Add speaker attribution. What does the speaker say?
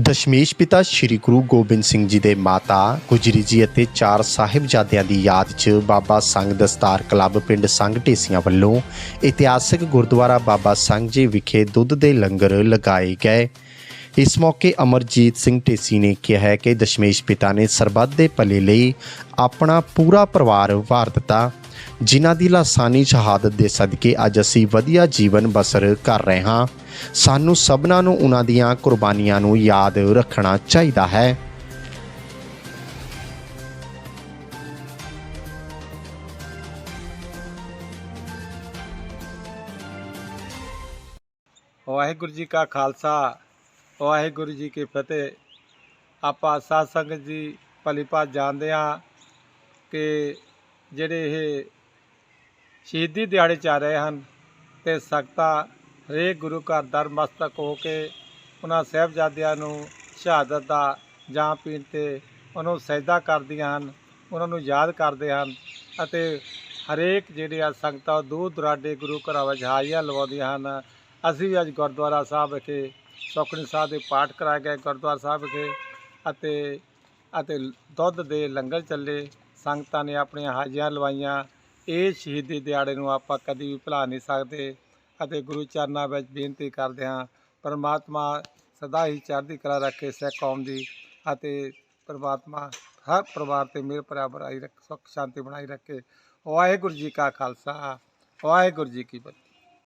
Speaker 1: ਦਸ਼ਮੇਸ਼ ਪਿਤਾ ਸ੍ਰੀ ਗੁਰੂ ਗੋਬਿੰਦ ਸਿੰਘ ਜੀ ਦੇ ਮਾਤਾ ਗੁਜਰੀ ਜੀ ਅਤੇ ਚਾਰ ਸਾਹਿਬਜ਼ਾਦਿਆਂ ਦੀ ਯਾਦ 'ਚ ਬਾਬਾ ਸੰਗ ਦਸਤਾਰ ਕਲੱਬ ਪਿੰਡ ਸੰਗ ਢੇਸੀਆਂ ਵੱਲੋਂ ਇਤਿਹਾਸਕ ਗੁਰਦੁਆਰਾ ਬਾਬਾ ਸੰਗ ਜੀ ਵਿਖੇ ਦੁੱਧ ਦੇ ਲੰਗਰ ਲਗਾਏ ਗਏ। ਇਸ ਮੌਕੇ ਅਮਰਜੀਤ ਸਿੰਘ ਢੇਸੀ ਨੇ ਕਿਹਾ ਹੈ ਕਿ ਦਸ਼ਮੇਸ਼ ਪਿਤਾ ਨੇ ਸਰਬੱਤ ਦੇ ਭਲੇ ਲਈ ਆਪਣਾ ਪੂਰਾ ਪਰਿਵਾਰ ਵਾਰ ਦਿੱਤਾ, ਜਿਨ੍ਹਾਂ ਦੀ ਲਾਸਾਨੀ ਸ਼ਹਾਦਤ ਦੇ ਸਦਕੇ ਅੱਜ ਅਸੀਂ ਵਧੀਆ ਜੀਵਨ ਬਸਰ ਕਰ ਰਹੇ ਹਾਂ। ਸਾਨੂੰ ਸਭਨਾਂ ਨੂੰ ਉਹਨਾਂ ਦੀਆਂ ਕੁਰਬਾਨੀਆਂ ਨੂੰ ਯਾਦ ਰੱਖਣਾ ਚਾਹੀਦਾ ਹੈ।
Speaker 2: ਵਾਹਿਗੁਰੂ ਜੀ ਕਾ ਖਾਲਸਾ ਵਾਹਿਗੁਰੂ ਜੀ ਕੀ ਫਤਿਹ। ਆਪਾਂ ਸਾਧ ਸੰਗਤ ਜੀ ਭਲੀ ਜਾਣਦੇ ਹਾਂ ਕਿ ਜਿਹੜੇ ਇਹ ਸ਼ਹੀਦੀ ਦਿਹਾੜੇ ਚ ਆ ਰਹੇ ਹਨ ਤੇ ਸਖਤਾ ਹਰੇਕ ਗੁਰੂ ਘਰ ਦਰ ਮਸਤਕ ਹੋ ਕੇ ਉਹਨਾਂ ਸਾਹਿਬਜ਼ਾਦਿਆਂ ਨੂੰ ਸ਼ਹਾਦਤ ਦਾ ਜਾਂ ਪੀਣ ਤੇ ਉਹਨੂੰ ਸਜਦਾ ਕਰਦੀਆਂ ਹਨ, ਉਹਨਾਂ ਨੂੰ ਯਾਦ ਕਰਦੇ ਹਨ ਅਤੇ ਹਰੇਕ ਜਿਹੜੇ ਆ ਸੰਗਤਾਂ ਦੂਰ ਦੁਰਾਡੇ ਗੁਰੂ ਘਰਾਂ ਵਿੱਚ ਹਾਜ਼ਰੀਆਂ ਲਵਾਉਂਦੀਆਂ ਹਨ। ਅਸੀਂ ਵੀ ਅੱਜ ਗੁਰਦੁਆਰਾ ਸਾਹਿਬ ਵਿਖੇ ਸੁਖਣੀ ਸਾਹਿਬ ਦੇ ਪਾਠ ਕਰਾਏ ਗਏ ਗੁਰਦੁਆਰਾ ਸਾਹਿਬ ਵਿਖੇ ਅਤੇ ਅਤੇ ਦੁੱਧ ਦੇ ਲੰਗਰ ਚੱਲੇ, ਸੰਗਤਾਂ ਨੇ ਆਪਣੀਆਂ ਹਾਜ਼ਰੀਆਂ ਲਵਾਈਆਂ। ਇਹ ਸ਼ਹੀਦੀ ਦਿਹਾੜੇ ਨੂੰ ਆਪਾਂ ਕਦੀ ਵੀ ਭੁਲਾ ਨਹੀਂ ਸਕਦੇ ਅਤੇ ਗੁਰੂ ਚਰਨਾਂ ਵਿੱਚ ਬੇਨਤੀ ਕਰਦੇ ਹਾਂ, ਪਰਮਾਤਮਾ ਸਦਾ ਹੀ ਚੜ੍ਹਦੀ ਕਲਾ ਰੱਖੇ ਸਿੱਖ ਕੌਮ ਦੀ ਅਤੇ ਪਰਮਾਤਮਾ ਹਰ ਪਰਿਵਾਰ ਤੇ ਮਿਹਰ ਭਰਾ ਬਣਾਈ ਰੱਖ ਸੁੱਖ ਸ਼ਾਂਤੀ ਬਣਾਈ ਰੱਖੇ। ਵਾਹਿਗੁਰੂ ਜੀ ਕਾ ਖਾਲਸਾ, ਵਾਹਿਗੁਰੂ ਜੀ ਕੀ ਫਤਿਹ।